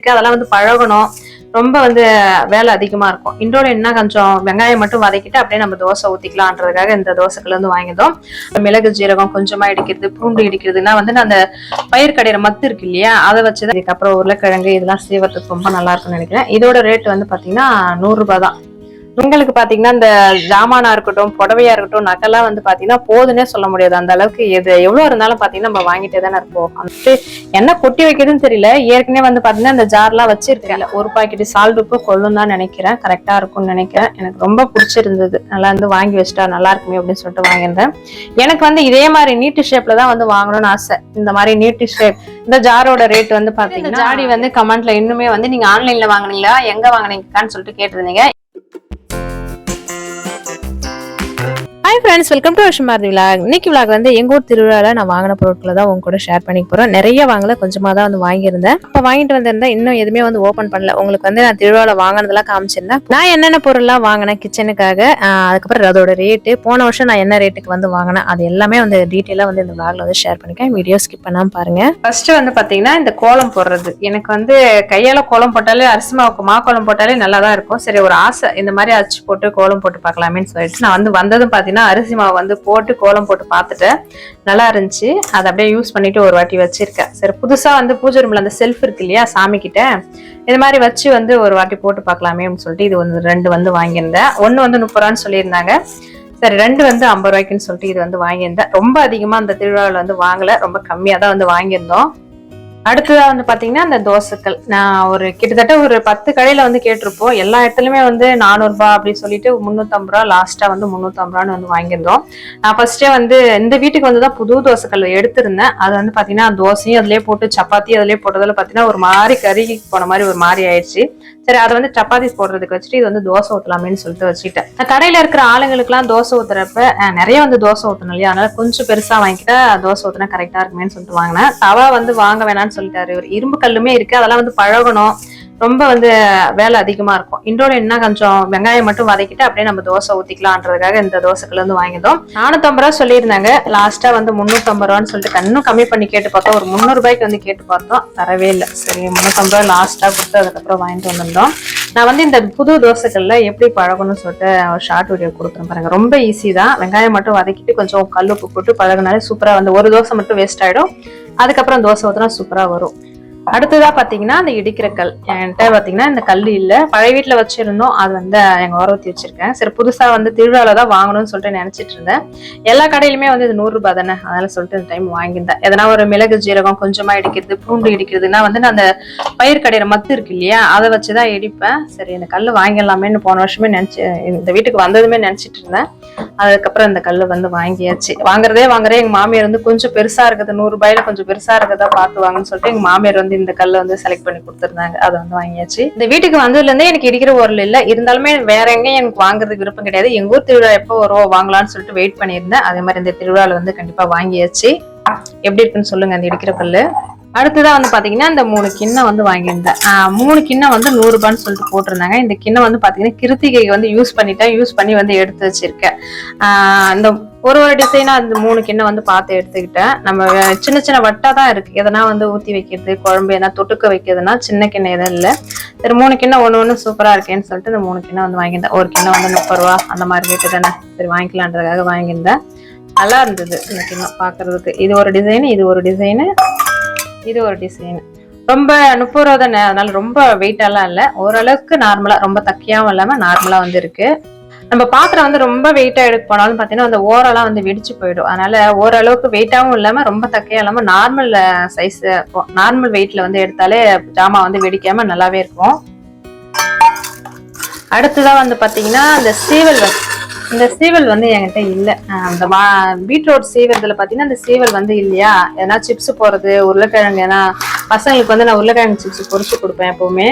இருக்கு. அதெல்லாம் வந்து பழகணும். ரொம்ப வந்து வேலை அதிகமா இருக்கும். இன்றோட என்ன கொஞ்சம் வெங்காயம் மட்டும் வதக்கிட்டு அப்படியே நம்ம தோசை ஊத்திக்கலான்றதுக்காக இந்த தோசைகள் வந்து வாங்கிட்டோம் மிளகு ஜீரகம் கொஞ்சமா இடிக்கிறது பூண்டு இடிக்கிறதுனா வந்து நான் அந்த பயிர் கடையிற மத்து இருக்கு இல்லையா? அதை வச்சு அதுக்கப்புறம் உருளைக்கிழங்கு இதெல்லாம் சீவறதுக்கு ரொம்ப நல்லா இருக்கும்னு நினைக்கிறேன். இதோட ரேட் வந்து பாத்தீங்கன்னா நூறுரூபா தான். உங்களுக்கு பாத்தீங்கன்னா இந்த ஜாமானா இருக்கட்டும் புடவையா இருக்கட்டும் நகைலாம் வந்து பாத்தீங்கன்னா போதுன்னே சொல்ல முடியாது. அந்த அளவுக்கு எது எவ்வளவு இருந்தாலும் பாத்தீங்கன்னா நம்ம வாங்கிட்டே தானே இருப்போம். அந்த என்ன கொட்டி வைக்கிறதுன்னு தெரியல. ஏற்கனவே வந்து பாத்தீங்கன்னா இந்த ஜார்லாம் வச்சிருக்கேன். ஒரு பாக்கெட் சால்ட் உப்பு கொள்ளும் தான் நினைக்கிறேன். கரெக்டா இருக்கும்னு நினைக்கிறேன். எனக்கு ரொம்ப பிடிச்சிருந்தது. நல்லா வந்து வாங்கி வச்சிட்டா நல்லா இருக்குமே அப்படின்னு சொல்லிட்டு வாங்கியிருந்தேன். எனக்கு வந்து இதே மாதிரி நீட்டு ஷேப்ல தான் வந்து வாங்கணும்னு ஆசை. இந்த மாதிரி நீட்டு ஷேப் இந்த ஜாரோட ரேட் வந்து பாத்தீங்கன்னா ஜாடி வந்து கமெண்ட்ல இன்னுமே வந்து நீங்க ஆன்லைன்ல வாங்குனீங்களா? எங்க வாங்குனீங்கன்னு சொல்லிட்டு கேட்டிருந்தீங்க. Thank you. Hi friends welcome to வருஷமாரதி vlog இன்னைக்கு விலாக் வந்து எங்கள் ஊர் திருவிழாவில் நான் வாங்கின பொருட்களை தான் உங்க கூட ஷேர் பண்ணிக்க போகிறோம் நிறைய வாங்கல கொஞ்சமாக தான் வந்து வாங்கியிருந்தேன். அப்போ வாங்கிட்டு வந்திருந்தேன் இன்னும் எதுவுமே வந்து ஓப்பன் பண்ணல. உங்களுக்கு வந்து நான் திருவிழாவில் வாங்கினதெல்லாம் காமிச்சிருந்தேன் நான் என்னென்ன பொருள்லாம் வாங்கினேன் கிச்சனுக்காக அதுக்கப்புறம் அதோட ரேட்டு போன வருஷம் நான் என்ன ரேட்டுக்கு வந்து வாங்கினேன் அது எல்லாமே வந்து டீட்டெயிலாக வந்து இந்த விலாக்ல வந்து ஷேர் பண்ணிக்கேன் வீடியோ ஸ்கிப் பண்ணாமல் பாருங்கள் ஃபர்ஸ்ட் வந்து பார்த்தீங்கன்னா இந்த கோலம் போடுறது. எனக்கு வந்து கையால் கோலம் போட்டாலே அரிசி மாவுக்கு மா கோலம் போட்டாலே நல்லா தான் இருக்கும். சரி ஒரு ஆசை இந்த மாதிரி அச்சு போட்டு கோலம் போட்டு பார்க்கலாமேன்னு சொல்லிட்டு நான் வந்து வந்ததும் பார்த்தீங்கன்னா பாத்தீங்கன்னா அரிசி மாவு வந்து போட்டு கோலம் போட்டு பார்த்துட்டேன் நல்லா இருந்துச்சு. அதை அப்படியே யூஸ் பண்ணிட்டு ஒரு வாட்டி வச்சிருக்கேன். சரி புதுசாக வந்து பூஜை ரூமில் அந்த செல்ஃப் இருக்கு இல்லையா சாமி கிட்ட இது மாதிரி வச்சு வந்து ஒரு வாட்டி போட்டு பார்க்கலாமே அப்படின்னு சொல்லிட்டு இது வந்து ரெண்டு வந்து வாங்கியிருந்தேன். ஒன்று வந்து முப்பது ரூபான்னு சொல்லியிருந்தாங்க. சரி ரெண்டு வந்து ஐம்பது ரூபாய்க்குன்னு சொல்லிட்டு இது வந்து வாங்கியிருந்தேன். ரொம்ப அதிகமாக அந்த திருவிழாவில் வந்து வாங்கலை ரொம்ப கம்மியாக தான் வந்து வாங்கியிருந்தோம். அடுத்ததாக வந்து பார்த்தீங்கன்னா அந்த தோசைக்கள் நான் ஒரு கிட்டத்தட்ட ஒரு பத்து கடையில் வந்து கேட்டிருப்போம். எல்லா இடத்துலையுமே வந்து நானூறு அப்படின்னு சொல்லிட்டு முந்நூற்றம்பது ரூபா லாஸ்ட்டாக வந்து முந்நூற்றம்பது ரூபான்னு வந்து வாங்கியிருந்தோம். நான் ஃபர்ஸ்ட்டே வந்து இந்த வீட்டுக்கு வந்து தான் புது தோசைக்கல் எடுத்திருந்தேன். அது வந்து பார்த்தீங்கன்னா தோசையும் அதிலே போட்டு சப்பாத்தி அதிலே போட்டதில் பார்த்தீங்கன்னா ஒரு மாதிரி கறி போன மாதிரி ஒரு மாதிரி ஆயிடுச்சு. சரி அதை வந்து சப்பாத்தி போடுறதுக்கு வச்சுட்டு இது வந்து தோசை ஊற்றலாமேன்னு சொல்லிட்டு வச்சுட்டேன் நான் கடையில் இருக்கிற ஆளுங்களுக்குலாம் தோசை ஊற்றுறப்ப நிறைய வந்து தோசை ஊற்றணும் இல்லையா? அதனால கொஞ்சம் பெருசாக வாங்கிட்டா தோசை ஊற்றினா கரெக்டாக இருக்குமேன்னு சொல்லிட்டு வாங்கினேன். தவா வந்து வாங்க வேணாம்னு சொல்லிட்டாரு. இவர் இரும்பு கல்லுமே இருக்கு. அதெல்லாம் வந்து பழகணும். ரொம்ப வந்து வேலை அதிகமா இருக்கும். இன்னொரு என்ன கொஞ்சம் வெங்காயம் மட்டும் வதக்கிட்டு அப்படியே நம்ம தோசை ஊத்திக்கலாம்ன்றதுக்காக இந்த தோசைக்குள்ள வந்து வாங்கிட்டோம் நானூத்தம்பது ரூபா சொல்லியிருந்தாங்க. லாஸ்டா வந்து முந்நூத்தம்பது ரூபான்னு சொல்லிட்டு இன்னும் கம்மி பண்ணி கேட்டு பார்த்தோம். ஒரு முந்நூறு ரூபாய்க்கு வந்து கேட்டு பார்த்தோம். தரவே இல்லை. சரி முந்நூத்தம்பது ரூபா லாஸ்டா கொடுத்து அதுக்கப்புறம் வாங்கிட்டு வந்திருந்தோம். நான் வந்து இந்த புது தோசைகளில் எப்படி பழகணும்னு சொல்லிட்டு ஒரு ஷார்ட் வீடியோ கொடுக்குறேன் பாருங்க. ரொம்ப ஈஸி தான். வெங்காயம் மட்டும் வதக்கிட்டு கொஞ்சம் கல் உப்பு போட்டு பழகினாலே சூப்பராக வந்து ஒரு தோசை மட்டும் வேஸ்ட் ஆகிடும் அதுக்கப்புறம் தோசை ஊற்றினா சூப்பராக வரும். அடுத்ததா பாத்தீங்கன்னா அந்த இடிக்கிற கல். என்கிட்ட பாத்தீங்கன்னா இந்த கல் இல்ல. பழைய வீட்டுல வச்சிருந்தோம். அது வந்து எங்க ஓர ஊத்தி வச்சிருக்கேன். சரி புதுசா வந்து திருவிழால தான் வாங்கணும்னு சொல்லிட்டு நினைச்சிட்டு இருந்தேன். எல்லா கடையிலுமே வந்து இது நூறு ரூபாய் தானே? அதனால சொல்லிட்டு இந்த டைம் வாங்கியிருந்தேன். எதனா ஒரு மிளகு ஜீரகம் கொஞ்சமா இடிக்கிறது பூண்டு இடிக்கிறதுனா வந்து நான் அந்த பயிர் கடையிற மத்து இருக்கு இல்லையா? அதை வச்சுதான் இடிப்பேன். சரி இந்த கல் வாங்கிடலாமேன்னு போன வருஷமே நினைச்சு இந்த வீட்டுக்கு வந்ததுமே நினைச்சிட்டு இருந்தேன். அதுக்கப்புறம் இந்த கல் வந்து வாங்கியாச்சு. வாங்குறதே வாங்குறே எங்க மாமியார் வந்து கொஞ்சம் பெருசா இருக்குது நூறு ரூபாயில கொஞ்சம் பெருசா இருக்கதா பார்த்து வாங்கன்னு சொல்லிட்டு எங்க மாமியார் வந்து இந்த கல்லை வந்து செலக்ட் பண்ணி கொடுத்துருந்தாங்க. அதை வந்து வாங்கியாச்சு. இந்த வீட்டுக்கு வந்ததுல இருந்தே எனக்கு இடிக்கிற பொருள் இல்ல. இருந்தாலுமே வேற எங்கேயும் எனக்கு வாங்குறதுக்கு விருப்பம் கிடையாது. எங்க ஊர் திருவிழா எப்போ வருவோம் வாங்கலாம்னு சொல்லிட்டு வெயிட் பண்ணியிருந்தேன். அதே மாதிரி இந்த திருவிழாவில் வந்து கண்டிப்பா வாங்கியாச்சு. எப்படி இருக்குன்னு சொல்லுங்க அந்த இடிக்கிற கல்லு. அடுத்ததாக வந்து பார்த்தீங்கன்னா இந்த மூணு கிண்ணம் வந்து வாங்கியிருந்தேன். மூணு கிண்ணம் வந்து நூறுரூபான்னு சொல்லிட்டு போட்டிருந்தாங்க. இந்த கிண்ணம் வந்து பார்த்தீங்கன்னா கிருத்திகைக்கு வந்து யூஸ் பண்ணிட்டேன் யூஸ் பண்ணி வந்து எடுத்து வச்சிருக்கேன். இந்த ஒரு ஒரு டிசைனாக அந்த மூணு கிண்ணம் வந்து பார்த்து எடுத்துக்கிட்டேன். நம்ம சின்ன சின்ன வட்டா தான் இருக்குது எதனா வந்து ஊற்றி வைக்கிறது குழம்பு எதனா தொட்டுக்க வைக்கிறதுனா சின்ன கிண்ணம் எதுவும் இல்லை. சரி மூணு கிண்ணம் ஒன்று ஒன்று சூப்பராக இருக்கேன்னு சொல்லிட்டு இந்த மூணு கிண்ணம் வந்து வாங்கியிருந்தேன். ஒரு கிண்ணம் வந்து முப்பது ரூபா அந்த மாதிரி ரேட்டு தானே. சரி வாங்கிக்கலான்றதுக்காக வாங்கியிருந்தேன். நல்லா இருந்தது இந்த கிண்ணம் பார்க்கறதுக்கு இது ஒரு டிசைனு இது ஒரு டிசைனு இது ஒரு டிசைன் ரொம்ப முப்பது ரூபா தானே அதனால ரொம்ப வெயிட்டாலாம் இல்லை. ஓரளவுக்கு நார்மலா ரொம்ப தக்கையாகவும் இல்லாம நார்மலா வந்து இருக்கு. நம்ம பாத்திரம் வந்து ரொம்ப வெயிட்டா எடுக்க போனாலும் பாத்தீங்கன்னா அந்த ஓரெல்லாம் வந்து வெடிச்சு போயிடும். அதனால ஓரளவுக்கு வெயிட்டாவும் இல்லாம ரொம்ப தக்கையா இல்லாம நார்மல் சைஸ் நார்மல் வெயிட்ல வந்து எடுத்தாலே ஜாமான் வந்து வெடிக்காம நல்லாவே இருக்கும். அடுத்ததாக வந்து பாத்தீங்கன்னா அந்த சீவல் இந்த சீவல் வந்து என்கிட்ட இல்ல. அந்த மா பீட்ரூட் சீவரத்தில் பாத்தீங்கன்னா அந்த சீவல் வந்து இல்லையா? ஏன்னா சிப்ஸ் போறது உருளைக்கிழங்கு ஏன்னா பசங்களுக்கு வந்து நான் உருளைக்கிழங்கு சிப்ஸ் பொறிச்சு கொடுப்பேன் எப்பவுமே.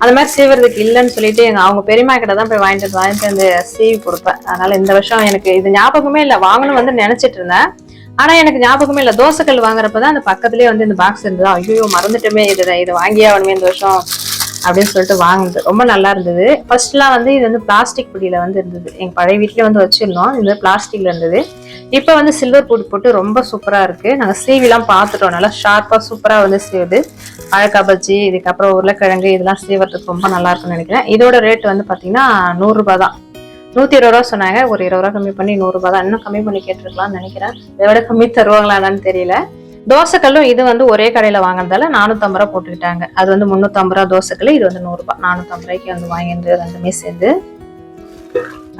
அந்த மாதிரி சீவறதுக்கு இல்லைன்னு சொல்லிட்டு எங்க அவங்க பெரியம்மா கிட்ட தான் போய் வாங்கிட்டு வந்து வாங்கிட்டு வந்து சீவி கொடுப்பேன். அதனால இந்த வருஷம் எனக்கு இது ஞாபகமே இல்லை. வாங்கணும் வந்து நினைச்சிட்டு இருந்தேன். ஆனா எனக்கு ஞாபகமே இல்லை. தோசைக்கல் வாங்குறப்பதான் அந்த பக்கத்துலயே வந்து இந்த பாக்ஸ் இருந்ததா. ஐயோ மறந்துட்டுமே. இது இது வாங்கியே ஆகணுமே இந்த வருஷம். அப்படின்னு சொல்லிட்டு வாங்கினது. ரொம்ப நல்லா இருந்தது. ஃபர்ஸ்ட்லாம் வந்து இது வந்து பிளாஸ்டிக் பொடியில் வந்து இருந்தது. எங்கள் பழைய வீட்டில் வந்து வச்சுருந்தோம். இது பிளாஸ்டிக்கில் இருந்தது. இப்போ வந்து சில்வர் பூடி போட்டு ரொம்ப சூப்பராக இருக்குது நாங்கள் சீவிலாம் பார்த்துட்டோம் நல்லா ஷார்ப்பாக சூப்பராக வந்து சீவுது. அழகா பஜ்ஜி இதுக்கப்புறம் உருளைக்கிழங்கு இதெல்லாம் சீவறதுக்கு ரொம்ப நல்லா இருக்கும்னு நினைக்கிறேன். இதோட ரேட் வந்து பார்த்தீங்கன்னா நூறுரூபா தான். நூற்றி இருபது ரூபா சொன்னாங்க. ஒரு இருபது ரூபா கம்மி பண்ணி நூறுரூபா தான். இன்னும் கம்மி பண்ணி கேட்டிருக்கலாம்னு நினைக்கிறேன். இதை விட கம்மி தருவாங்களான்னு தெரியல. தோசைக்கல்லும் இது வந்து ஒரே கடையில் வாங்கினதால நானூற்றம்பது ரூபா போட்டுக்கிட்டாங்க. அது வந்து முந்நூற்றம்பது ரூபா தோசைக்கல் இது வந்து நூறுரூபா நானூற்றம்பது ரூபாய்க்கு வந்து வாங்கியிருந்து ரெண்டுமே சேர்ந்து.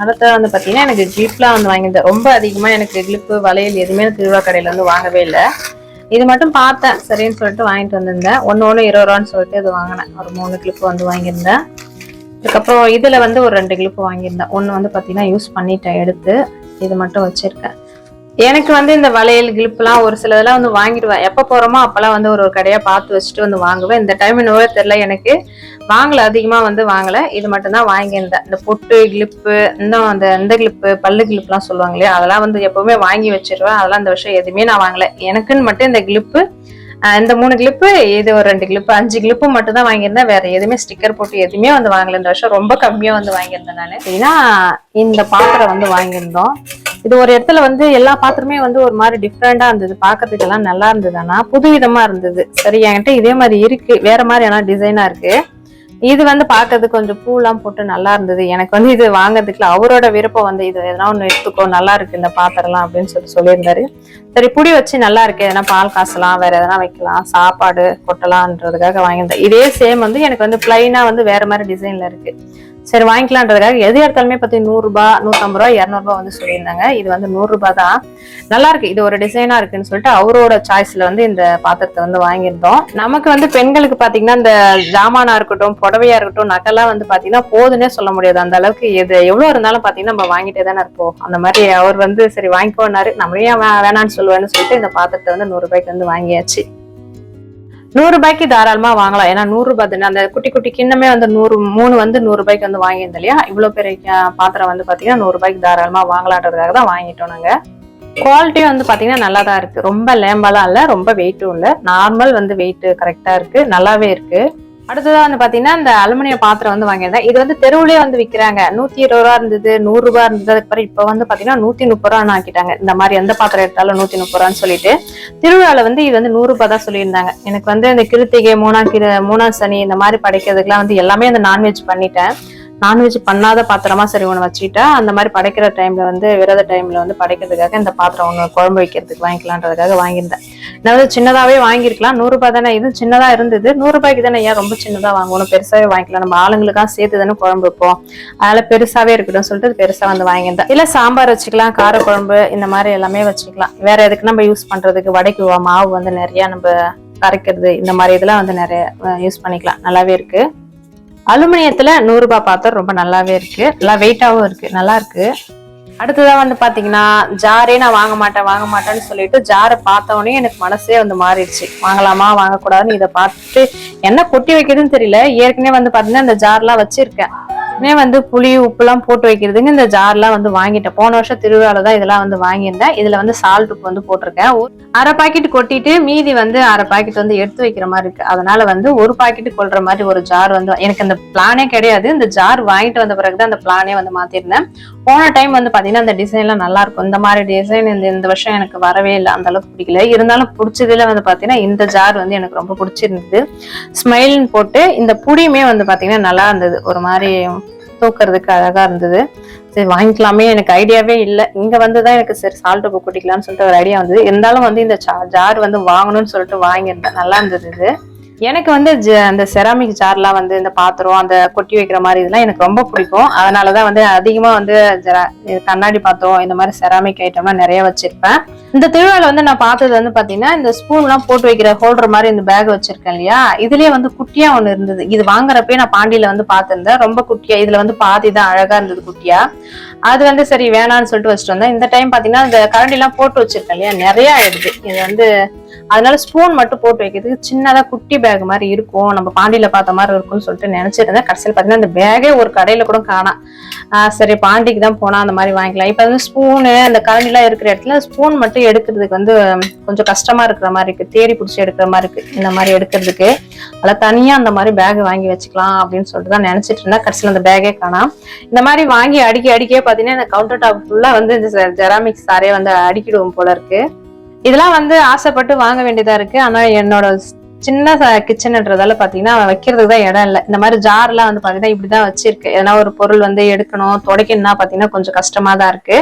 அடுத்த வந்து பார்த்தீங்கன்னா எனக்கு கிளிப்லாம் வந்து வாங்கியிருந்தேன். ரொம்ப அதிகமாக எனக்கு கிளிப்பு வளையல் எதுவுமே திருவிழா கடையில் வந்து வாங்கவே இல்லை. இது மட்டும் பார்த்தேன். சரின்னு சொல்லிட்டு வாங்கிட்டு வந்திருந்தேன். ஒன்று ஒன்று இருபது ரூபான்னு சொல்லிட்டு இது வாங்கினேன். ஒரு மூணு கிளிப்பு வந்து வாங்கியிருந்தேன். அதுக்கப்புறம் இதில் வந்து ஒரு ரெண்டு கிளிப்பு வாங்கியிருந்தேன். ஒன்று வந்து பார்த்தீங்கன்னா யூஸ் பண்ணிட்டேன் எடுத்து. இது மட்டும் வச்சுருக்கேன். எனக்கு வந்து இந்த வளையல் கிளிப்புலாம் ஒரு சிலதெல்லாம் வந்து வாங்கிடுவேன். எப்போ போகிறோமோ அப்போல்லாம் வந்து ஒரு ஒரு கடையாக பார்த்து வச்சுட்டு வந்து வாங்குவேன். இந்த டைம் என்னவோ தெரில எனக்கு. வாங்கலை அதிகமாக வந்து வாங்கலை. இது மட்டும்தான் வாங்கியிருந்தேன். இந்த பொட்டு கிளிப்பு இன்னும் அந்த இந்த கிளிப்பு பல்லு கிளிப்லாம் சொல்லுவாங்க இல்லையா? அதெல்லாம் வந்து எப்போவுமே வாங்கி வச்சிருவேன். அதெல்லாம் இந்த விஷயம் எதுவுமே நான் வாங்கலை. எனக்குன்னு மட்டும் இந்த கிளிப்பு இந்த மூணு கிளிப்பு இது ஒரு ரெண்டு கிளிப்பு அஞ்சு கிளிப்பு மட்டும் தான் வாங்கியிருந்தேன். வேற எதுவுமே ஸ்டிக்கர் போட்டு எதுவுமே வந்து வாங்கல. இந்த வருஷம் ரொம்ப கம்மியாக வந்து வாங்கியிருந்தேன் நான். ஏன்னா இந்த பாத்திரம் வந்து வாங்கியிருந்தோம். இது ஒரு இடத்துல வந்து எல்லா பாத்திரமே வந்து ஒரு மாதிரி டிஃப்ரெண்டா இருந்தது. பாக்குறதுக்கு எல்லாம் நல்லா இருந்தது ஆனா புது விதமா இருந்தது. சரி என்கிட்ட இதே மாதிரி இருக்கு. வேற மாதிரி ஆனா டிசைனா இருக்கு. இது வந்து பார்க்கறதுக்கு கொஞ்சம் பூலாம் போட்டு நல்லா இருந்தது. எனக்கு வந்து இது வாங்குறதுக்குல அவரோட விருப்பம் வந்து இது எதனா ஒன்று எடுத்துக்கோ நல்லா இருக்கு இந்த பாத்திரம்லாம் அப்படின்னு சொல்லி சொல்லியிருந்தாரு. சரி புடி வச்சு நல்லா இருக்கு. எதனா பால் காசலாம் வேற எதனா வைக்கலாம். சாப்பாடு கொட்டலாம்ன்றதுக்காக வாங்கியிருந்தேன். இதே சேம் வந்து எனக்கு வந்து பிளைனா வந்து வேற மாதிரி டிசைன்ல இருக்கு. சரி வாங்கிக்கலான்றதுக்காக எது எடுத்தாலுமே பத்தி நூறுரூபா நூற்றம்பது ரூபா இரநூறுபா வந்து சொல்லியிருந்தாங்க. இது வந்து நூறுரூபா தான் நல்லா இருக்கு. இது ஒரு டிசைனா இருக்குன்னு சொல்லிட்டு அவரோட சாய்ஸ்ல வந்து இந்த பாத்திரத்தை வந்து வாங்கியிருந்தோம். நமக்கு வந்து பெண்களுக்கு பாத்தீங்கன்னா இந்த ஜாமானா இருக்கட்டும் புடவையா இருக்கட்டும் நகெல்லாம் வந்து பாத்தீங்கன்னா போதுன்னே சொல்ல முடியாது. அந்த அளவுக்கு எது எவ்வளவு இருந்தாலும் பாத்தீங்கன்னா நம்ம வாங்கிட்டே தானே இருப்போம். அந்த மாதிரி அவர் வந்து சரி வாங்கிக்கோனாரு நம்ம ஏன் வேணாம்னு சொல்லுவேன்னு சொல்லிட்டு இந்த பாத்திரத்தை வந்து நூறுரூபாய்க்கு வந்து வாங்கியாச்சு. நூறு ரூபாய்க்கு தாராளமா வாங்கலாம். ஏன்னா நூறு ரூபாய் அந்த குட்டி குட்டி கிண்ணமே வந்து நூறு மூணு வந்து நூறு ரூபாய்க்கு வந்து வாங்கியிருந்தோம் இல்லையா? இவ்வளவு பெரிய பாத்திரம் வந்து பாத்தீங்கன்னா நூறு ரூபாய்க்கு தாராளமா வாங்கலான்றதுக்காக தான் வாங்கிட்டோம் நாங்க. குவாலிட்டியும் வந்து பாத்தீங்கன்னா நல்லா தான் இருக்கு. ரொம்ப லேம்பலாம் இல்ல ரொம்ப வெயிட்டும் இல்ல. நார்மல் வந்து வெயிட் கரெக்டா இருக்கு. நல்லாவே இருக்கு. அடுத்ததாக வந்து பார்த்தீங்கன்னா இந்த அலுமினிய பாத்திரம் வந்து வாங்கியிருந்தேன். இது வந்து தெருவுலேயே வந்து விற்கிறாங்க நூத்தி இருபது ரூபா இருந்தது நூறு ரூபாய் இருந்தது. அதுக்கப்புறம் இப்போ வந்து பார்த்தீங்கன்னா நூத்தி முப்பது ரூபான்னு ஆக்கிட்டாங்க. இந்த மாதிரி எந்த பாத்திரம் எடுத்தாலும் நூத்தி முப்பது ரூபான்னு சொல்லிட்டு. திருவிழாவில் வந்து இது வந்து நூறுரூபா தான் சொல்லியிருந்தாங்க. எனக்கு வந்து இந்த கிருத்திகை மூணாம் கிரு மூணாம் சனி இந்த மாதிரி படைக்கிறதுக்குலாம் வந்து எல்லாமே அந்த நான்வெஜ் பண்ணிட்டேன். நான்வெஜ் பண்ணாத பாத்திரமா சரி ஒன்று வச்சுக்கிட்டா அந்த மாதிரி படைக்கிற டைம்ல வந்து விரத டைம்ல வந்து படைக்கிறதுக்காக இந்த பாத்திரம் ஒன்று குழம்பு வைக்கிறதுக்கு வாங்கிக்கலான்றதுக்காக வாங்கியிருந்தேன். நான் வந்து சின்னதாவே வாங்கியிருக்கலாம். நூறு ரூபாய் தானே? இது சின்னதா இருந்தது. நூறு ரூபாய்க்கு தானே? ஏன் ரொம்ப சின்னதா வாங்கணும்? பெருசாவே வாங்கிக்கலாம். நம்ம ஆளுங்களுக்காக சேர்த்து தானே குழம்பு வைப்போம். அதனால பெருசாவே இருக்கட்டும் சொல்லிட்டு பெருசா வந்து வாங்கியிருந்தேன். இல்ல சாம்பார் வச்சுக்கலாம். கார குழம்பு இந்த மாதிரி எல்லாமே வச்சுக்கலாம். வேற எதுக்கு நம்ம யூஸ் பண்றதுக்கு? வடைக்கு மாவு வந்து நிறைய நம்ம கரைக்கிறது இந்த மாதிரி இதெல்லாம் வந்து நிறைய யூஸ் பண்ணிக்கலாம். நல்லாவே இருக்கு. அலுமினியத்தில் நூறுரூபா பாத்திரம் ரொம்ப நல்லாவே இருக்கு. நல்லா வெயிட்டாகவும் இருக்கு. நல்லா இருக்கு. அடுத்ததா வந்து பார்த்தீங்கன்னா ஜாரே நான் வாங்க மாட்டேன் வாங்க மாட்டேன்னு சொல்லிட்டு ஜாரை பார்த்த எனக்கு மனசே வந்து மாறிடுச்சு. வாங்கலாமா வாங்கக்கூடாதுன்னு இதை பார்த்துட்டு என்ன கொட்டி வைக்கிறதுன்னு தெரியல. ஏற்கனவே வந்து பார்த்தீங்கன்னா இந்த ஜார்லாம் வச்சிருக்கேன். ஏற்கனவே வந்து புளி உப்புலாம் போட்டு வைக்கிறதுக்கு இந்த ஜார்லாம் வந்து வாங்கிட்டேன். போன வருஷம் திருவிழாவில் தான் இதெல்லாம் வந்து வாங்கியிருந்தேன். இதில் வந்து சால்ட் உப்பு வந்து போட்டிருக்கேன். அரை பாக்கெட் கொட்டிட்டு மீதி வந்து அரை பாக்கெட் வந்து எடுத்து வைக்கிற மாதிரி இருக்கு. அதனால வந்து ஒரு பாக்கெட் கொள்ற மாதிரி ஒரு ஜார் வந்து எனக்கு அந்த பிளானே கிடையாது. இந்த ஜார் வாங்கிட்டு வந்த பிறகுதான் அந்த பிளானே வந்து மாத்திருந்தேன். போன டைம் வந்து பாத்தீங்கன்னா அந்த டிசைன்லாம் நல்லா இருக்கும். இந்த மாதிரி டிசைன் இந்த இந்த வருஷம் எனக்கு வரவே இல்லை. அந்த அளவுக்கு பிடிக்கல. இருந்தாலும் பிடிச்சதுல வந்து பாத்தீங்கன்னா இந்த ஜார் வந்து எனக்கு ரொம்ப பிடிச்சிருந்தது. ஸ்மைல்னு போட்டு இந்த புடியுமே வந்து பாத்தீங்கன்னா நல்லா இருந்தது. ஒரு மாதிரி தூக்குறதுக்கு அழகா இருந்தது. சரி வாங்கிக்கலாமே எனக்கு ஐடியாவே இல்லை. இங்க வந்து தான் எனக்கு சரி சால்ட் உப்பு கொட்டிக்கலாம்னு சொல்லிட்டு ஒரு ஐடியா வந்தது. இருந்தாலும் வந்து இந்த ஜார் வந்து வாங்கணும்னு சொல்லிட்டு வாங்கியிருந்தேன். நல்லா இருந்தது இது. எனக்கு வந்து அந்த செராமிக் ஜார்லாம் வந்து இந்த பாத்திரம் அந்த கொட்டி வைக்கிற மாதிரி இதெல்லாம் எனக்கு ரொம்ப பிடிக்கும். அதனாலதான் வந்து அதிகமாக வந்து ஜெரா- இது கண்ணாடி பாத்திரம் இந்த மாதிரி செராமிக் ஐட்டம்லாம் நிறைய வச்சிருப்பேன். இந்த திருவிழாவில் வந்து நான் பார்த்தது வந்து பார்த்தீங்கன்னா இந்த ஸ்பூன்லாம் போட்டு வைக்கிற ஹோல்டர் மாதிரி இந்த பேக் வச்சிருக்கேன் இல்லையா? இதுலேயே வந்து குட்டியாக ஒன்று இருந்தது. இது வாங்குறப்பே நான் பாண்டியில் வந்து பார்த்துருந்தேன். ரொம்ப குட்டியா. இதில் வந்து பாதி தான் அழகாக இருந்தது குட்டியா. அது வந்து சரி வேணான்னு சொல்லிட்டு வச்சுட்டு வந்தேன். இந்த டைம் பார்த்தீங்கன்னா இந்த கரண்டிலாம் போட்டு வச்சிருக்கேன் இல்லையா? நிறைய ஆயிடுது. இது வந்து அதனால ஸ்பூன் மட்டும் போட்டு வைக்கிறதுக்கு சின்னதா குட்டி பேக் மாதிரி இருக்கும். நம்ம பாண்டியில பார்த்த மாதிரி இருக்கும்னு சொல்லிட்டு நினைச்சிருந்தேன். கடைசியில் பாத்தீங்கன்னா அந்த பேகே ஒரு கடையில கூட காணாம் சரி பாண்டிக்கு தான் போனா அந்த மாதிரி வாங்கிக்கலாம். இப்ப வந்து ஸ்பூனு அந்த கரண்டிலாம் இருக்கிற இடத்துல ஸ்பூன் மட்டும் எடுக்கிறதுக்கு வந்து கொஞ்சம் கஷ்டமா இருக்கிற மாதிரி இருக்கு. தேடி பிடிச்சி எடுக்கிற மாதிரி இருக்கு. இந்த மாதிரி எடுக்கிறதுக்கு. அதில் தனியா அந்த மாதிரி பேக் வாங்கி வச்சுக்கலாம் அப்படின்னு சொல்லிட்டு தான் நினைச்சிட்டு இருந்தேன். கடைசியில் அந்த பேகே காணாம் இந்த மாதிரி வாங்கி அடிக்க அடிக்கே பார்த்தீங்கன்னா இந்த கவுண்டர் டாப் ஃபுல்லா வந்து இந்த ஜெராமிக்ஸ் சாரே வந்து அடிக்கிடுவோம் போல இருக்கு. இதெல்லாம் வந்து ஆசைப்பட்டு வாங்க வேண்டியதா இருக்கு. ஆனா என்னோட சின்ன கிச்சன்ன்றதால பாத்தீங்கன்னா வைக்கிறதுக்கு தான் இடம் இல்லை. இந்த மாதிரி ஜார்லாம் வந்து பாத்தீங்கன்னா இப்படிதான் வச்சிருக்கு. எதனா ஒரு பொருள் வந்து எடுக்கணும் துடைக்கணும்னா பாத்தீங்கன்னா கொஞ்சம் கஷ்டமா தான் இருக்கு.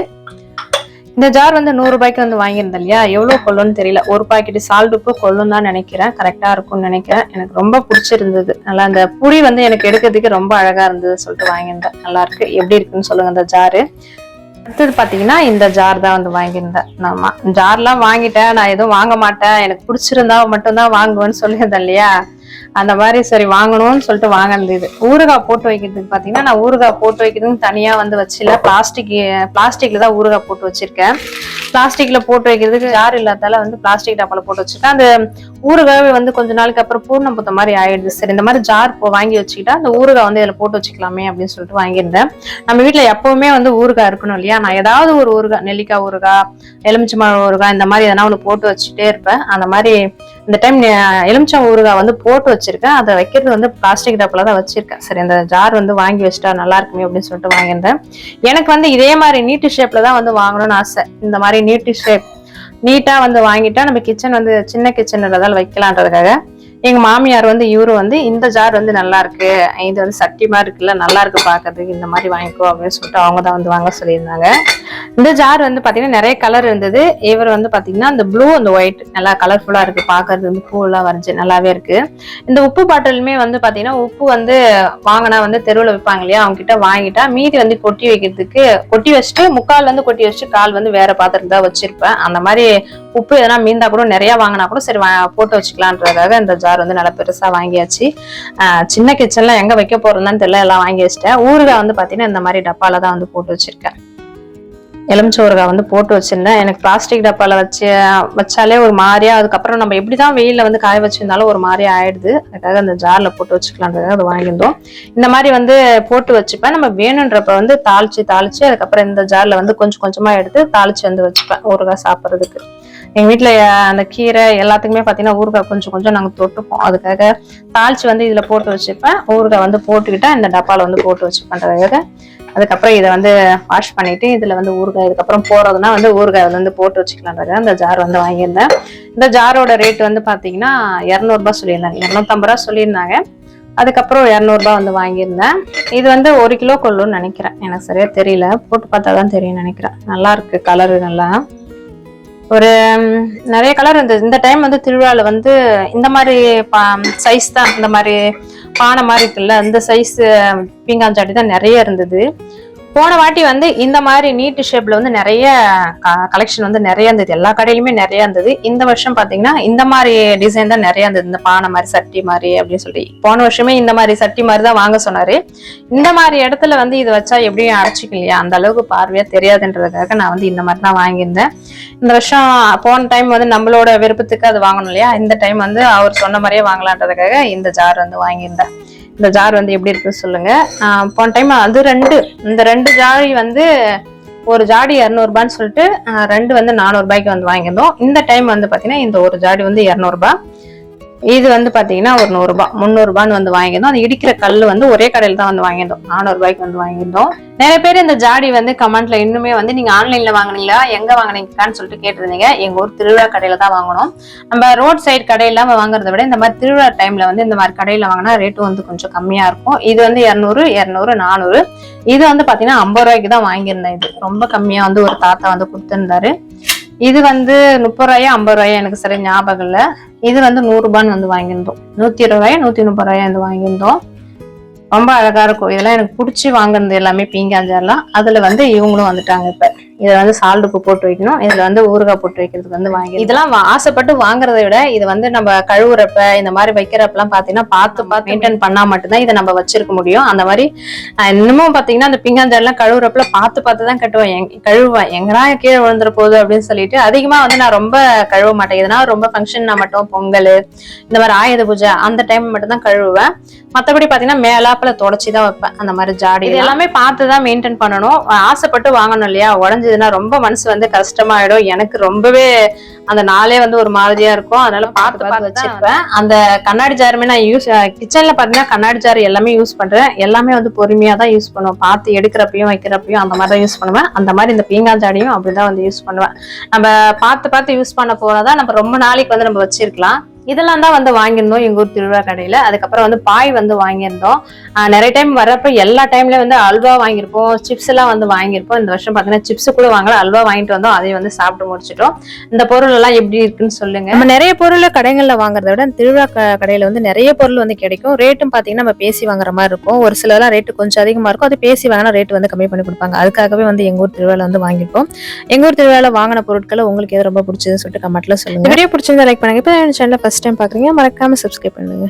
இந்த ஜார் வந்து நூறு ரூபாய்க்கு வந்து வாங்கியிருந்தேன் இல்லையா? எவ்வளவு கொள்ளும்னு தெரியல. ஒரு பாக்கெட் சால்ட் உப்பு கொள்ளும் தான் நினைக்கிறேன் கரெக்டா இருக்கும்னு நினைக்கிறேன். எனக்கு ரொம்ப பிடிச்சிருந்தது. நல்லா அந்த புளி வந்து எனக்கு எடுக்கிறதுக்கு ரொம்ப அழகா இருந்தது சொல்லிட்டு வாங்கியிருந்தேன். நல்லா இருக்கு. எப்படி இருக்குன்னு சொல்லுங்க அந்த ஜாரு அடுத்தது பார்த்தீங்கன்னா இந்த ஜார் தான் வந்து வாங்கியிருந்தேன். நான் ஜார்லாம் வாங்கிட்டேன். நான் எதுவும் வாங்க மாட்டேன். எனக்கு பிடிச்சிருந்தா மட்டும்தான் வாங்குவேன்னு சொல்லியிருந்தேன் இல்லையா? அந்த மாதிரி சரி வாங்கணும்னு சொல்லிட்டு வாங்கினது இது ஊறுகாய் போட்டு வைக்கிறதுக்கு பார்த்தீங்கன்னா நான் ஊறுகாய் போட்டு வைக்கிறதுக்கு தனியாக வந்து வச்சில. பிளாஸ்டிக் பிளாஸ்டிக்கில் தான் ஊறுகாய் போட்டு வச்சுருக்கேன். பிளாஸ்டிக்கில் போட்டு வைக்கிறதுக்கு யார் இல்லாதால வந்து பிளாஸ்டிக் டப்பாவில் போட்டு வச்சுருக்கேன். அந்த ஊறுகாய் வந்து கொஞ்ச நாளுக்கு அப்புறம் பூர்ணம் புத்த மாதிரி ஆயிடுது. சரி இந்த மாதிரி ஜார் போ வாங்கி வச்சுக்கிட்டா அந்த ஊறுகாய் வந்து இதில் போட்டு வச்சுக்கலாமே அப்படின்னு சொல்லிட்டு வாங்கியிருந்தேன். நம்ம வீட்டில் எப்பவுமே வந்து ஊறுகாய் இருக்கணும் இல்லையா? நான் ஏதாவது ஒரு ஊறுகாய் நெல்லிக்காய் ஊறுகாய் எலுமிச்சம்பழம் ஊறுகாய் இந்த மாதிரி எதனா ஒன்று போட்டு வச்சுட்டே இருப்பேன். அந்த மாதிரி இந்த டைம் எலுமிச்சம் ஊறுகாய் வந்து போட்டு வச்சிருக்கேன். அதை வைக்கிறது வந்து பிளாஸ்டிக் டப்பில் தான் வச்சிருக்கேன். சரி இந்த ஜார் வந்து வாங்கி வச்சுட்டா நல்லா இருக்குமே அப்படின்னு சொல்லிட்டு வாங்கியிருந்தேன். எனக்கு வந்து இதே மாதிரி நீட்டு ஷேப்ல தான் வந்து வாங்கணும்னு ஆசை. இந்த மாதிரி நீட்டு ஷேப் நீட்டா வந்து வாங்கிட்டா நம்ம கிச்சன் வந்து சின்ன கிச்சன்றதால வைக்கலான்றதுக்காக. எங்க மாமியார் வந்து இவரு வந்து இந்த ஜார் வந்து நல்லா இருக்கு. இது வந்து சட்டி மாதிரி இருக்குல்ல நல்லா இருக்கு பாக்குறதுக்கு இந்த மாதிரி வாங்கிக்கோ அப்படின்னு சொல்லிட்டு அவங்க தான் வந்து வாங்க சொல்லியிருந்தாங்க. இந்த ஜார் வந்து பாத்தீங்கன்னா நிறைய கலர் இருந்தது. இவர் வந்து பாத்தீங்கன்னா அந்த ப்ளூ அந்த ஒயிட் நல்லா கலர்ஃபுல்லா இருக்கு. பாக்குறது வந்து பூவெல்லாம் வரைஞ்சு நல்லாவே இருக்கு. இந்த உப்பு பாட்டிலுமே வந்து பாத்தீங்கன்னா உப்பு வந்து வாங்கினா வந்து தெருவில் விற்பாங்க இல்லையா? அவங்க கிட்ட வாங்கிட்டா மீதி வந்து கொட்டி வைக்கிறதுக்கு கொட்டி வச்சுட்டு முக்கால் வந்து கொட்டி வச்சுட்டு கால் வந்து வேற பாத்திரம் தான் வச்சிருப்பேன். அந்த மாதிரி உப்பு எதனா மீந்தா கூட நிறைய வாங்கினா கூட சரி போட்டு வச்சுக்கலான்றதுக்காக இந்த ஜார் வந்து நல்லா பெருசா வாங்கியாச்சு. சின்ன கிச்சன்ல எங்க வைக்க போறதுன்னு தெரியல எல்லாம் வாங்கி வச்சிட்டேன். ஊறுகாய் வந்து பாத்தீங்கன்னா இந்த மாதிரி டப்பால தான் வந்து போட்டு வச்சிருக்கேன். எலுமிச்சோறுகாய் வந்து போட்டு வச்சிருந்தேன். எனக்கு பிளாஸ்டிக் டப்பால வச்சு வச்சாலே ஒரு மாதிரியா அதுக்கப்புறம் நம்ம எப்படிதான் வெயிலில் வந்து காய வச்சிருந்தாலும் ஒரு மாதிரியா ஆயிடுது. அதுக்காக அந்த ஜார்ல போட்டு வச்சுக்கலான்றதுக்காக அது வாங்கியிருந்தோம். இந்த மாதிரி வந்து போட்டு வச்சுப்பேன். நம்ம வேணுன்றப்ப வந்து தாளிச்சு தாளிச்சு அதுக்கப்புறம் இந்த ஜார்ல வந்து கொஞ்சம் கொஞ்சமா எடுத்து தாளிச்சு வந்து வச்சுப்பேன் ஊறுகாய் சாப்பிட்றதுக்கு. எங்கள் வீட்டில் அந்த கீரை எல்லாத்துக்குமே பார்த்தீங்கன்னா ஊறுகாய் கொஞ்சம் கொஞ்சம் நாங்கள் தொட்டுப்போம். அதுக்காக தாளிச்சு வந்து இதில் போட்டு வச்சுப்பேன். ஊறுகாய் வந்து போட்டுக்கிட்டா இந்த டப்பாவில் வந்து போட்டு வச்சுப்பேன்றதுக்காக. அதுக்கப்புறம் இதை வந்து வாஷ் பண்ணிட்டு இதில் வந்து ஊறுகாய் இதுக்கப்புறம் போகிறதுனா வந்து ஊறுகாய் வந்து போட்டு வச்சுக்கலான்றதுக்காக அந்த ஜார் வந்து வாங்கியிருந்தேன். இந்த ஜாரோட ரேட் வந்து பார்த்தீங்கன்னா இரநூறுபா சொல்லியிருந்தாங்க. இரநூத்தம்பது ரூபா சொல்லியிருந்தாங்க. அதுக்கப்புறம் இரநூறுபா வந்து வாங்கியிருந்தேன். இது வந்து ஒரு கிலோ கொள்ளுன்னு நினைக்கிறேன். எனக்கு சரியாக தெரியல. போட்டு பார்த்தா தான் தெரியும் நினைக்கிறேன். நல்லா இருக்கு. கலரு நல்லா. ஒரு நிறைய கலர் இருந்தது. இந்த டைம் வந்து திருவிழாவில் வந்து இந்த மாதிரி சைஸ் தான். இந்த மாதிரி பானை மாதிரி இருக்குல்ல இந்த சைஸ் பீங்காஞ்சாட்டி தான் நிறைய இருந்தது. போன வாட்டி வந்து இந்த மாதிரி நீட்டு ஷேப்ல வந்து நிறைய கலெக்ஷன் வந்து நிறைய இருந்தது. எல்லா கடையிலுமே நிறைய இருந்தது. இந்த வருஷம் பாத்தீங்கன்னா இந்த மாதிரி டிசைன் தான் நிறைய இருந்தது. இந்த பானை மாதிரி சட்டி மாதிரி அப்படின்னு சொல்லி. போன வருஷமே இந்த மாதிரி சட்டி மாதிரி தான் வாங்க சொன்னாரு. இந்த மாதிரி இடத்துல வந்து இது வச்சா எப்படியும் அடைச்சிக்கலையா அந்த அளவுக்கு பார்வையா தெரியாதுன்றதுக்காக நான் வந்து இந்த மாதிரி தான் வாங்கியிருந்தேன். இந்த வருஷம் போன டைம் வந்து நம்மளோட விருப்பத்துக்கு அது வாங்கணும் இல்லையா? இந்த டைம் வந்து அவர் சொன்ன மாதிரியே வாங்கலான்றதுக்காக இந்த ஜார் வந்து வாங்கியிருந்தேன். இந்த ஜார் வந்து எப்படி இருக்குன்னு சொல்லுங்க. போன டைம் அது ரெண்டு. இந்த ரெண்டு ஜாடி வந்து ஒரு ஜாடி இரநூறுபான்னு சொல்லிட்டு ரெண்டு வந்து நானூறுபாய்க்கு வந்து வாங்கியிருந்தோம். இந்த டைம் வந்து பார்த்தீங்கன்னா இந்த ஒரு ஜாடி வந்து இரநூறுபா. இது வந்து பாத்தீங்கன்னா ஒரு நூறுரூபா முந்நூறுபான்னு வந்து வாங்கியிருந்தோம். அந்த இடிக்கிற கல் வந்து ஒரே கடையில் தான் வந்து வாங்கியிருந்தோம். நானூறுபாய்க்கு வந்து வாங்கியிருந்தோம். நிறைய பேர் இந்த ஜாடி வந்து கமெண்ட்ல இன்னுமே வந்து நீங்க ஆன்லைன்ல வாங்குனீங்களா எங்க வாங்கினீங்கன்னு சொல்லிட்டு கேட்டிருந்தீங்க. எங்க ஊர் திருவிழா கடையில தான் வாங்கணும் நம்ம ரோட் சைடு கடையெல்லாம் வாங்குறத விட இந்த மாதிரி திருவிழா டைம்ல வந்து இந்த மாதிரி கடையில வாங்கினா ரேட்டும் வந்து கொஞ்சம் கம்மியா இருக்கும். இது வந்து இரநூறு இரநூறு நானூறு. இது வந்து பாத்தீங்கன்னா ஐம்பது ரூபாய்க்கு தான் வாங்கியிருந்தேன் இது. ரொம்ப கம்மியா வந்து ஒரு தாத்தா வந்து கொடுத்துருந்தாரு. இது வந்து முப்பது ரூபாயா ஐம்பது ரூபாயா? எனக்கு சரி ஞாபகம் இல்லை. இது வந்து நூறுரூபான்னு வந்து வாங்கியிருந்தோம். நூற்றி இருபது ரூபாயா நூற்றி முப்பது ரூபாயா வந்து வாங்கியிருந்தோம். ரொம்ப அழகாக இருக்கும். இதெல்லாம் எனக்கு பிடிச்சி வாங்கினது எல்லாமே பீங்காஞ்சாலாம் அதில் வந்து இவங்களும் வந்துட்டாங்க இப்போ. இதுல வந்து சால்ட் உப்பு போட்டு வைக்கணும். இதுல வந்து ஊறுகாய் போட்டு வைக்கிறதுக்கு வந்து வாங்கி இதெல்லாம் ஆசைப்பட்டு வாங்குறதை விட இது வந்து நம்ம கழுவுறப்ப இந்த மாதிரி வைக்கிறப்பெல்லாம் பாத்தீங்கன்னா பார்த்து பார்த்து மெயின்டைன் பண்ணா மட்டும்தான் இதை நம்ம வச்சிருக்க முடியும். அந்த மாதிரி நான் இன்னமும் பாத்தீங்கன்னா அந்த பிங்காஞ்செல்லாம் கழுவுறப்பல பார்த்து பார்த்து தான் கட்டுவேன். எங்க- கழுவுவேன். எங்கடா கீழே விழுந்துற போகுது அப்படின்னு சொல்லிட்டு அதிகமா வந்து நான் ரொம்ப கழுவ மாட்டேன். எதனா ரொம்ப ஃபங்க்ஷன்னா மட்டும் பொங்கல் இந்த மாதிரி ஆயுத பூஜை அந்த டைம் மட்டும் தான் கழுவுவேன். மத்தபடி பாத்தீங்கன்னா மேலாப்புல தொடச்சி தான் வைப்பேன். அந்த மாதிரி ஜாடி இது எல்லாமே பார்த்து தான் மெயின்டைன் பண்ணணும். ஆசைப்பட்டு வாங்கணும் இல்லையா? உடஞ்சிருச்சு உடஞ்சதுன்னா ரொம்ப மனசு வந்து கஷ்டமாயிடும். எனக்கு ரொம்பவே அந்த நாளே வந்து ஒரு மாதிரியா இருக்கும். அதனால பார்த்து பார்த்து வச்சிருப்பேன் அந்த கண்ணாடி ஜாருமே நான் யூஸ் கிச்சன்ல பாத்தீங்கன்னா கண்ணாடி ஜார் எல்லாமே யூஸ் பண்றேன். எல்லாமே வந்து பொறுமையா தான் யூஸ் பண்ணுவேன். பார்த்து எடுக்கிறப்பையும் வைக்கிறப்பையும் அந்த மாதிரி தான் யூஸ் பண்ணுவேன். அந்த மாதிரி இந்த பீங்கான் ஜாடியும் அப்படிதான் வந்து யூஸ் பண்ணுவேன். நம்ம பார்த்து பார்த்து யூஸ் பண்ண போனதான் நம்ம ரொம்ப நாளைக்கு வந்து நம்ம வச்சிருக்கலாம். இதெல்லாம் தான் வந்து வாங்கியிருந்தோம் எங்க ஊர் திருவிழா கடையில. அதுக்கப்புறம் வந்து பாய் வந்து வாங்கியிருந்தோம். நிறைய டைம் வர்றப்ப எல்லா டைம்லயும் வந்து அல்வா வாங்கியிருப்போம். சிப்ஸ் எல்லாம் வந்து வாங்கியிருப்போம். இந்த வருஷம் பாத்தீங்கன்னா சிப்ஸ் கூட வாங்கல அல்வா வாங்கிட்டு வந்தோம். அதையும் வந்து சாப்பிட்டு முடிச்சிட்டோம். இந்த பொருள் எல்லாம் எப்படி இருக்குன்னு சொல்லுங்க. நம்ம நிறைய பொருள் கடைகள்ல வாங்குறத விட திருவிழா கடையில வந்து நிறைய பொருள் வந்து கிடைக்கும். ரேட்டும் பாத்தீங்கன்னா நம்ம பேசி வாங்குற மாதிரி இருக்கும். ஒரு சிலலாம் ரேட்டு கொஞ்சம் அதிகமா இருக்கும். அது பேசி வாங்கினா ரேட் வந்து கம்மி பண்ணி கொடுப்பாங்க. அதுக்காகவே வந்து எங்க ஊர் திருவிழா வந்து வாங்கியிருப்போம். எங்க ஊர் திருவிழால வாங்கின பொருட்களை உங்களுக்கு எது ரொம்ப பிடிச்சதுன்னு சொல்லிட்டு கமெண்ட்ல சொல்லுங்க. வீடியோ பிடிச்சிருந்தா லைக் பண்ணுங்க. இப்போ சேனல் ஃபஸ்ட் டைம் பார்க்குறீங்க மறக்காம சப்ஸ்கிரைப் பண்ணுங்க.